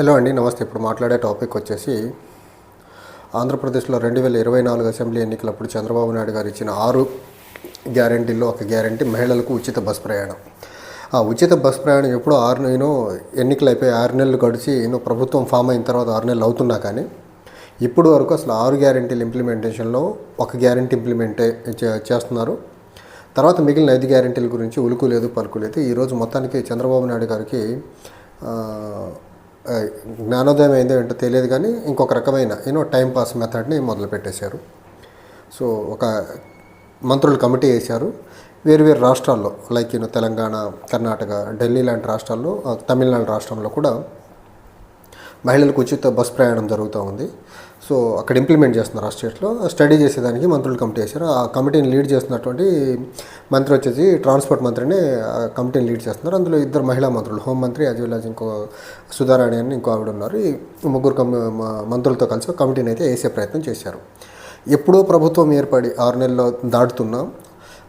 Hello అండి నమస్తే. ఇప్పుడు మాట్లాడే టాపిక్ వచ్చేసి ఆంధ్రప్రదేశ్లో రెండు వేల ఇరవై నాలుగు అసెంబ్లీ ఎన్నికలప్పుడు చంద్రబాబు నాయుడు గారు ఇచ్చిన ఆరు గ్యారంటీల్లో ఒక గ్యారంటీ మహిళలకు ఉచిత బస్ ప్రయాణం. ఆ ఉచిత బస్ ప్రయాణం ఎప్పుడో ఆరు నేను ఎన్నికలు అయిపోయి ఆరు నెలలు గడిచి నేను ప్రభుత్వం ఫామ్ అయిన తర్వాత ఆరు నెలలు అవుతున్నా కానీ ఇప్పుడు వరకు అసలు ఆరు గ్యారంటీలు ఇంప్లిమెంటేషన్లో ఒక గ్యారంటీ ఇంప్లిమెంటే చేస్తున్నారు. తర్వాత మిగిలిన ఐదు గ్యారెంటీల గురించి ఉలుకు లేదు పలుకు లేదు. ఈరోజు మొత్తానికి చంద్రబాబు నాయుడు గారికి జ్ఞానోదయం అయిందో ఏంటో తెలియదు కానీ ఇంకొక రకమైన యూనో టైంపాస్ మెథడ్ని మొదలుపెట్టేశారు సో ఒక మంత్రుల కమిటీ వేశారు. వేరు వేరు రాష్ట్రాల్లో like you know Telangana Karnataka Delhi లాంటి రాష్ట్రాల్లో తమిళనాడు రాష్ట్రంలో కూడా మహిళలకు ఉచిత బస్ ప్రయాణం జరుగుతూ ఉంది. సో అక్కడ ఇంప్లిమెంట్ చేస్తున్నారు ఆ స్టేట్లో స్టడీ చేసేదానికి మంత్రులు కమిటీ వేశారు ఆ కమిటీని లీడ్ చేస్తున్నటువంటి మంత్రి వచ్చేసి ట్రాన్స్పోర్ట్ మంత్రిని ఆ కమిటీని లీడ్ చేస్తున్నారు. అందులో ఇద్దరు మహిళా మంత్రులు హోం మంత్రి యాజ్ వెల్ యాజ్ ఇంకో సుధారాణి అని ఇంకో ఆవిడ ఉన్నారు. ఈ ముగ్గురు కమి మంత్రులతో కలిసి కమిటీని అయితే వేసే ప్రయత్నం చేశారు. ఎప్పుడో ప్రభుత్వం ఏర్పడి ఆరు నెలల్లో దాటుతున్నాం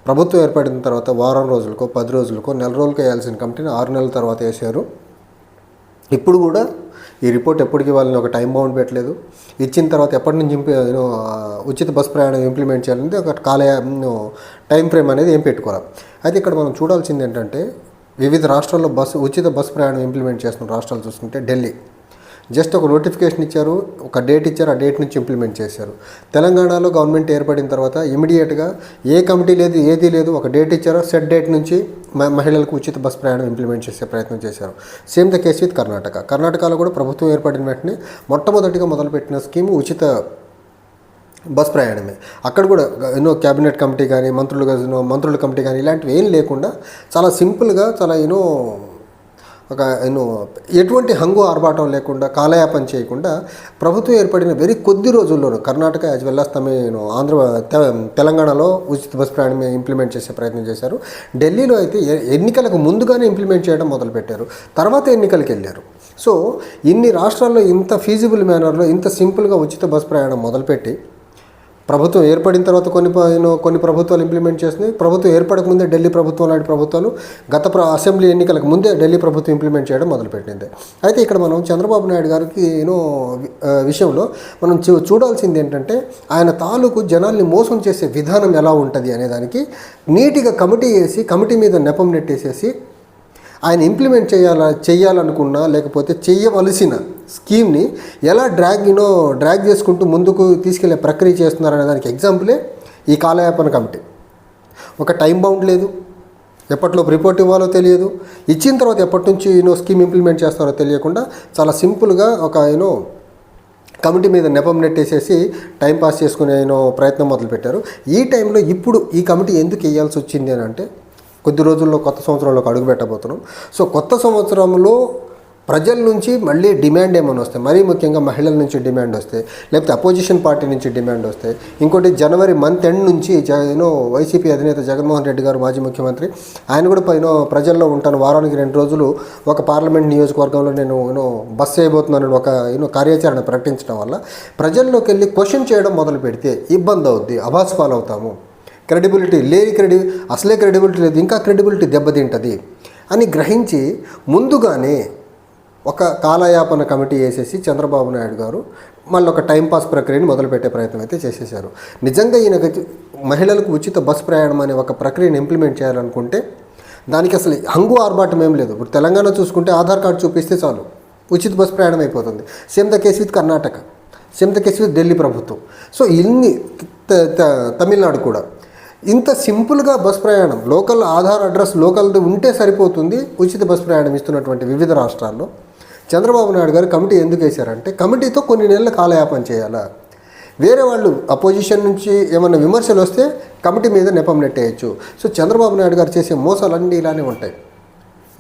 ప్రభుత్వం ఏర్పడిన తర్వాత వారం రోజులకో పది రోజులకో నెల రోజులకో వేయాల్సిన కమిటీని ఆరు నెలల తర్వాత వేశారు ఇప్పుడు కూడా ఈ రిపోర్ట్ ఎప్పటికీ వాళ్ళని ఒక టైం బౌండ్ పెట్టలేదు. ఇచ్చిన తర్వాత ఎప్పటి నుంచి ఉచిత బస్ ప్రయాణం ఇంప్లిమెంట్ చేయాలనేది ఒక కాల టైం ఫ్రేమ్ అనేది ఏం పెట్టుకోవాలి అయితే ఇక్కడ మనం చూడాల్సింది ఏంటంటే వివిధ రాష్ట్రాల్లో బస్సు ఉచిత బస్ ప్రయాణం ఇంప్లిమెంట్ చేస్తున్న రాష్ట్రాలు చూసుకుంటే ఢిల్లీ. జస్ట్ ఒక నోటిఫికేషన్ ఇచ్చారు ఒక డేట్ ఇచ్చారు ఆ డేట్ నుంచి ఇంప్లిమెంట్ చేశారు. తెలంగాణలో గవర్నమెంట్ ఏర్పడిన తర్వాత ఇమీడియట్గా ఏ కమిటీ లేదు ఏది లేదు ఒక డేట్ ఇచ్చారో సెట్ డేట్ నుంచి మహిళలకు ఉచిత బస్ ప్రయాణం ఇంప్లిమెంట్ చేసే ప్రయత్నం చేశారు. Same the case with Karnataka. కర్ణాటకలో కూడా ప్రభుత్వం ఏర్పడిన వెంటనే మొట్టమొదటిగా మొదలుపెట్టిన స్కీమ్ ఉచిత బస్ ప్రయాణమే. అక్కడ కూడా ఎన్నో క్యాబినెట్ కమిటీ కానీ మంత్రులు మంత్రుల కమిటీ కానీ ఇలాంటివి ఏం లేకుండా చాలా సింపుల్గా చాలా ఎన్నో ఒక యూనో ఎటువంటి హంగు ఆర్భాటం లేకుండా కాలయాపన చేయకుండా ప్రభుత్వం ఏర్పడిన వెరీ కొద్ది రోజుల్లోనూ Karnataka as well as Tamil Andhra తెలంగాణలో ఉచిత బస్ ప్రయాణం ఇంప్లిమెంట్ చేసే ప్రయత్నం చేశారు. ఢిల్లీలో అయితే ఎన్నికలకు ముందుగానే ఇంప్లిమెంట్ చేయడం మొదలుపెట్టారు. తర్వాత ఎన్నికలకు వెళ్ళారు. సో ఇన్ని రాష్ట్రాల్లో ఇంత ఫీజిబుల్ మేనర్లో ఇంత సింపుల్గా ఉచిత బస్ ప్రయాణం మొదలుపెట్టి ప్రభుత్వం ఏర్పడిన తర్వాత కొన్ని కొన్ని ప్రభుత్వాలు ఇంప్లిమెంట్ చేస్తున్నాయి. ప్రభుత్వం ఏర్పడక ముందే ఢిల్లీ ప్రభుత్వం లాంటి ప్రభుత్వాలు గత ప్ర అసెంబ్లీ ఎన్నికలకు ముందే ఢిల్లీ ప్రభుత్వం ఇంప్లిమెంట్ చేయడం మొదలుపెట్టింది. అయితే ఇక్కడ మనం చంద్రబాబు నాయుడు గారికి యూనో విషయంలో మనం చూ- చూడాల్సింది ఏంటంటే ఆయన తాలూకు జనాల్ని మోసం చేసే విధానం ఎలా ఉంటుంది అనేదానికి నీటిగా నీట్గా కమిటీ వేసి కమిటీ మీద నెపం నెట్టేసేసి ఆయన ఇంప్లిమెంట్ చేయాల చేయాలనుకున్నా లేకపోతే చేయవలసిన స్కీమ్ని ఎలా డ్రాగ్ యూనో డ్రాగ్ చేసుకుంటూ ముందుకు తీసుకెళ్ళే ప్రక్రియ చేస్తున్నారనే దానికి ఎగ్జాంపులే ఈ కాలయాపన కమిటీ. ఒక టైం బౌండ్ లేదు. ఎప్పట్లో రిపోర్ట్ ఇవ్వాలో తెలియదు. ఇచ్చిన తర్వాత ఎప్పటి నుంచి యూనో స్కీమ్ ఇంప్లిమెంట్ చేస్తారో తెలియకుండా చాలా సింపుల్గా ఒక యూనో కమిటీ మీద నెపం నెట్టేసేసి టైం పాస్ చేసుకునే ప్రయత్నం మొదలుపెట్టారు. ఈ టైంలో ఇప్పుడు ఈ కమిటీ ఎందుకు వేయాల్సి వచ్చింది అని అంటే కొద్ది రోజుల్లో కొత్త సంవత్సరంలోకి అడుగు పెట్టబోతున్నాం. సో కొత్త సంవత్సరంలో ప్రజల నుంచి మళ్ళీ డిమాండ్ ఏమైనా వస్తాయి మరీ ముఖ్యంగా మహిళల నుంచి డిమాండ్ వస్తే లేకపోతే అపోజిషన్ పార్టీ నుంచి డిమాండ్ వస్తే ఇంకోటి జనవరి మంత్ ఎండ్ నుంచి యూనో వైసీపీ అధినేత జగన్మోహన్ రెడ్డి గారు మాజీ ముఖ్యమంత్రి ఆయన కూడా పైన ప్రజల్లో ఉంటాను. వారానికి రెండు రోజులు ఒక పార్లమెంట్ నియోజకవర్గంలో నేను యూనో బస్ చేయబోతున్నానని ఒక యూనో కార్యాచరణ ప్రకటించడం వల్ల ప్రజల్లోకి వెళ్ళి క్వశ్చన్ చేయడం మొదలు పెడితే ఇబ్బంది అవుద్ది. అభాస్ అవుతాము క్రెడిబిలిటీ లేని క్రెడి అసలే క్రెడిబిలిటీ లేదు ఇంకా క్రెడిబిలిటీ దెబ్బతింటుంది అని గ్రహించి ముందుగానే ఒక కాలయాపన కమిటీ వేసేసి చంద్రబాబు నాయుడు గారు మళ్ళీ ఒక టైంపాస్ ప్రక్రియని మొదలుపెట్టే ప్రయత్నం అయితే చేసేసారు నిజంగా ఈయన మహిళలకు ఉచిత బస్ ప్రయాణం అనే ఒక ప్రక్రియను ఇంప్లిమెంట్ చేయాలనుకుంటే దానికి అసలు హంగు ఆర్భాటం ఏం లేదు. ఇప్పుడు తెలంగాణ చూసుకుంటే ఆధార్ కార్డు చూపిస్తే చాలు ఉచిత బస్ ప్రయాణం అయిపోతుంది. Same the case with Karnataka same the case with Delhi ప్రభుత్వం. సో ఇన్ని తమిళనాడు కూడా ఇంత సింపుల్గా బస్ ప్రయాణం లోకల్ ఆధార్ అడ్రస్ లోకల్ది ఉంటే సరిపోతుంది ఉచిత బస్ ప్రయాణం ఇస్తున్నటువంటి వివిధ రాష్ట్రాల్లో. చంద్రబాబు నాయుడు గారు కమిటీ ఎందుకు వేశారంటే కమిటీతో కొన్ని నెలల కాలయాపన చేయాలా. వేరే వాళ్ళు అపోజిషన్ నుంచి ఏమైనా విమర్శలు వస్తే కమిటీ మీద నెపం నెట్టేయచ్చు. సో చంద్రబాబు నాయుడు గారు చేసే మోసాలన్నీ ఇలానే ఉంటాయి.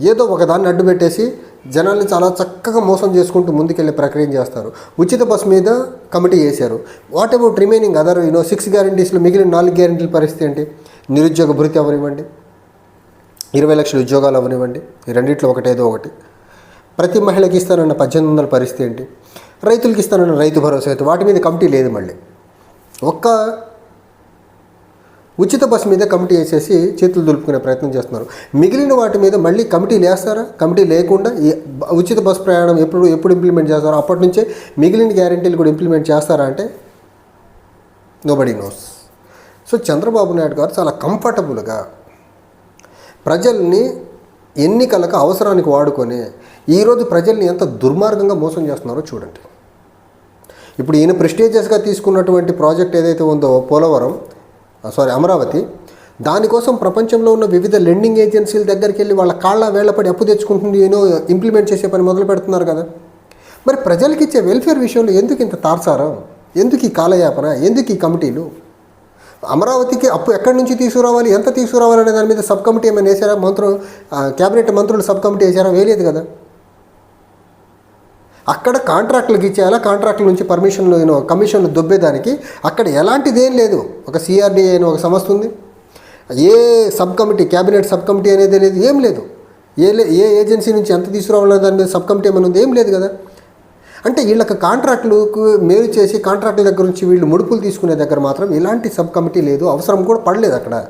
ఏదో ఒకదాన్ని అడ్డు పెట్టేసి జనాల్ని చాలా చక్కగా మోసం చేసుకుంటూ ముందుకెళ్ళే ప్రక్రియ చేస్తారు? ఉచిత బస్ మీద కమిటీ వేశారు. What about remaining other you know six గ్యారంటీస్లో మిగిలిన నాలుగు గ్యారంటీల పరిస్థితి ఏంటి? నిరుద్యోగ భృతి అవనివ్వండి. ఇరవై లక్షల ఉద్యోగాలు అవనివ్వండి. రెండిట్లో ఒకటేదో ఒకటి. ప్రతి మహిళకి ఇస్తానన్న పద్దెనిమిది వందల పరిస్థితి ఏంటి? రైతులకి ఇస్తానన్న రైతు భరోసా అయితే వాటి మీద కమిటీ లేదు మళ్ళీ. ఒక్క ఉచిత బస్సు మీద కమిటీ వేసేసి చేతులు దులుపుకునే ప్రయత్నం చేస్తున్నారు. మిగిలిన వాటి మీద మళ్ళీ కమిటీలు వేస్తారా కమిటీ లేకుండా ఉచిత బస్సు ప్రయాణం ఎప్పుడు ఎప్పుడు ఇంప్లిమెంట్ చేస్తారో? అప్పటి నుంచే మిగిలిన గ్యారెంటీలు కూడా ఇంప్లిమెంట్ చేస్తారా అంటే? Nobody knows so Chandrababu Naidu garu చాలా కంఫర్టబుల్గా ప్రజల్ని ఎన్నికలకు అవసరానికి వాడుకొని ఈరోజు ప్రజల్ని ఎంత దుర్మార్గంగా మోసం చేస్తున్నారో చూడండి. ఇప్పుడు ఈయన ప్రెస్టేజియస్గా తీసుకున్నటువంటి ప్రాజెక్ట్ ఏదైతే ఉందో పోలవరం సారీ అమరావతి. దానికోసం ప్రపంచంలో ఉన్న వివిధ లెండింగ్ ఏజెన్సీల దగ్గరికి వెళ్ళి వాళ్ళ కాళ్ళ వేళ్ళపడి అప్పు తెచ్చుకుంటుంది ఏనో ఇంప్లిమెంట్ చేసే పని మొదలు పెడుతున్నారు కదా. మరి ప్రజలకు ఇచ్చే వెల్ఫేర్ విషయంలో ఎందుకు ఇంత తార్సారం? ఎందుకు ఈ కాలయాపన? ఎందుకు ఈ కమిటీలు? అమరావతికి అప్పు ఎక్కడి నుంచి తీసుకురావాలి? ఎంత తీసుకురావాలి అనే దాని మీద సబ్ కమిటీ ఏమైనా వేసారా మంత్రులు క్యాబినెట్ కేబినెట్ మంత్రులు సబ్ కమిటీ వేసారా వేయలేదు కదా. అక్కడ కాంట్రాక్టులు ఇచ్చేయాలా కాంట్రాక్టుల నుంచి పర్మిషన్లు నేను కమిషన్లు దొబ్బేదానికి అక్కడ ఎలాంటిది ఏం లేదు. ఒక సిఆర్డీఏ అని ఒక సంస్థ ఉంది. ఏ sub committee cabinet sub committee అనేది లేదు. ఏం లేదు. ఏ లే- ఏ ఏజెన్సీ నుంచి ఎంత తీసుకురావాలనే దాని మీద సబ్ కమిటీ ఏమైనా ఉంది? ఏం లేదు కదా. అంటే వీళ్ళకి కాంట్రాక్టులకు మేలు చేసి కాంట్రాక్టుల దగ్గర నుంచి వీళ్ళు ముడుపులు తీసుకునే దగ్గర మాత్రం ఇలాంటి సబ్ కమిటీ లేదు. అవసరం కూడా పడలేదు అక్కడ.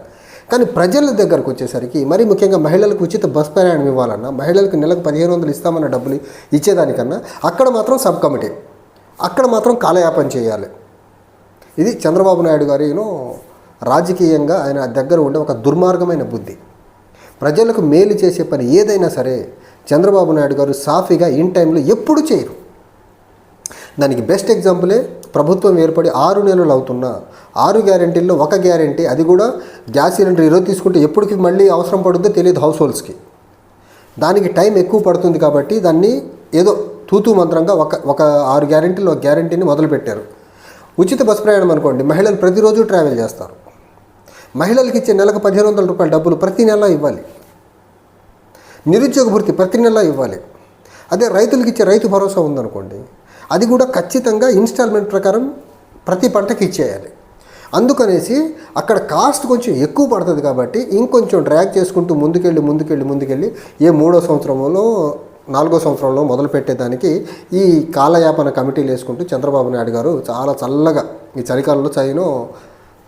కానీ ప్రజల దగ్గరకు వచ్చేసరికి మరీ ముఖ్యంగా మహిళలకు ఉచిత బస్ ప్రయాణం ఇవ్వాలన్నా మహిళలకు నెలకు పదిహేను వందలు ఇస్తామన్న డబ్బులు ఇచ్చేదానికన్నా అక్కడ మాత్రం సబ్ కమిటీ అక్కడ మాత్రం కాలయాపన చేయాలి. ఇది చంద్రబాబు నాయుడు గారి రాజకీయంగా ఆయన దగ్గర ఉండే ఒక దుర్మార్గమైన బుద్ధి. ప్రజలకు మేలు చేసే పని ఏదైనా సరే చంద్రబాబు నాయుడు గారు సాఫీగా ఇన్ టైంలో ఎప్పుడు చేయరు. దానికి బెస్ట్ ఎగ్జాంపులే ప్రభుత్వం ఏర్పడి ఆరు నెలలు అవుతున్నా ఆరు గ్యారెంటీల్లో ఒక గ్యారెంటీ అది కూడా గ్యాస్ సిలిండర్ ఈరోజు తీసుకుంటే ఎప్పటికి మళ్ళీ అవసరం పడుద్దో తెలియదు హౌస్ హోల్డ్స్కి దానికి టైం ఎక్కువ పడుతుంది కాబట్టి దాన్ని ఏదో తూతూ మంత్రంగా ఒక ఒక ఆరు గ్యారెంటీలు ఒక గ్యారెంటీని మొదలుపెట్టారు. ఉచిత బస్ ప్రయాణం అనుకోండి మహిళలు ప్రతిరోజు ట్రావెల్ చేస్తారు. మహిళలకు ఇచ్చే నెలకు పదిహేను వందల రూపాయల డబ్బులు ప్రతి నెల ఇవ్వాలి. నిరుద్యోగ భృతి ప్రతి నెల ఇవ్వాలి. అదే రైతులకు ఇచ్చే రైతు భరోసా ఉందనుకోండి అది కూడా ఖచ్చితంగా ఇన్స్టాల్మెంట్ ప్రకారం ప్రతి పంటకి ఇచ్చేయాలి. అందుకనేసి అక్కడ కాస్ట్ కొంచెం ఎక్కువ పడుతుంది కాబట్టి ఇంకొంచెం డ్రాగ్ చేసుకుంటూ ముందుకెళ్ళి ముందుకెళ్ళి ముందుకెళ్ళి ఏ మూడో సంవత్సరంలో నాలుగో సంవత్సరంలో మొదలు పెట్టేదానికి ఈ కాలయాపన కమిటీలు వేసుకుంటూ చంద్రబాబు నాయుడు గారు చాలా చల్లగా ఈ చలికాలంలో చైను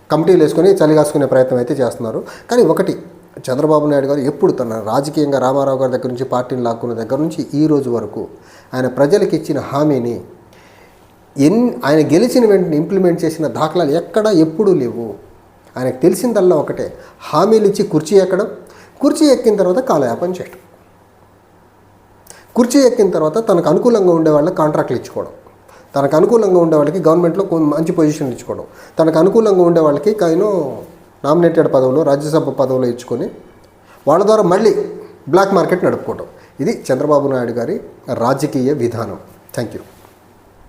కమిటీలు వేసుకొని చలి కాసుకునే ప్రయత్నం అయితే చేస్తున్నారు. కానీ ఒకటి చంద్రబాబు నాయుడు గారు ఎప్పుడు తన రాజకీయంగా రామారావు గారి దగ్గర నుంచి పార్టీని లాక్కున్న దగ్గర నుంచి ఈ రోజు వరకు ఆయన ప్రజలకు ఇచ్చిన హామీని ఎన్ ఆయన గెలిచిన వెంటనే ఇంప్లిమెంట్ చేసిన దాఖలాలు ఎక్కడా ఎప్పుడూ లేవు. ఆయనకు తెలిసిందల్లా ఒకటే హామీలు ఇచ్చి కుర్చీ ఎక్కడం కుర్చీ ఎక్కిన తర్వాత కాలయాపం చేయడం కుర్చీ ఎక్కిన తర్వాత తనకు అనుకూలంగా ఉండే వాళ్ళకి కాంట్రాక్ట్లు ఇచ్చుకోవడం. తనకు అనుకూలంగా ఉండే వాళ్ళకి గవర్నమెంట్లో మంచి పొజిషన్లు ఇచ్చుకోవడం. తనకు అనుకూలంగా ఉండే వాళ్ళకి కైనో నామినేటెడ్ పదవులు రాజ్యసభ పదవులు ఇచ్చుకొని వాళ్ళ ద్వారా మళ్ళీ బ్లాక్ మార్కెట్ నడుపుకోవడం ఇది చంద్రబాబు నాయుడు గారి రాజకీయ విధానం. Thank you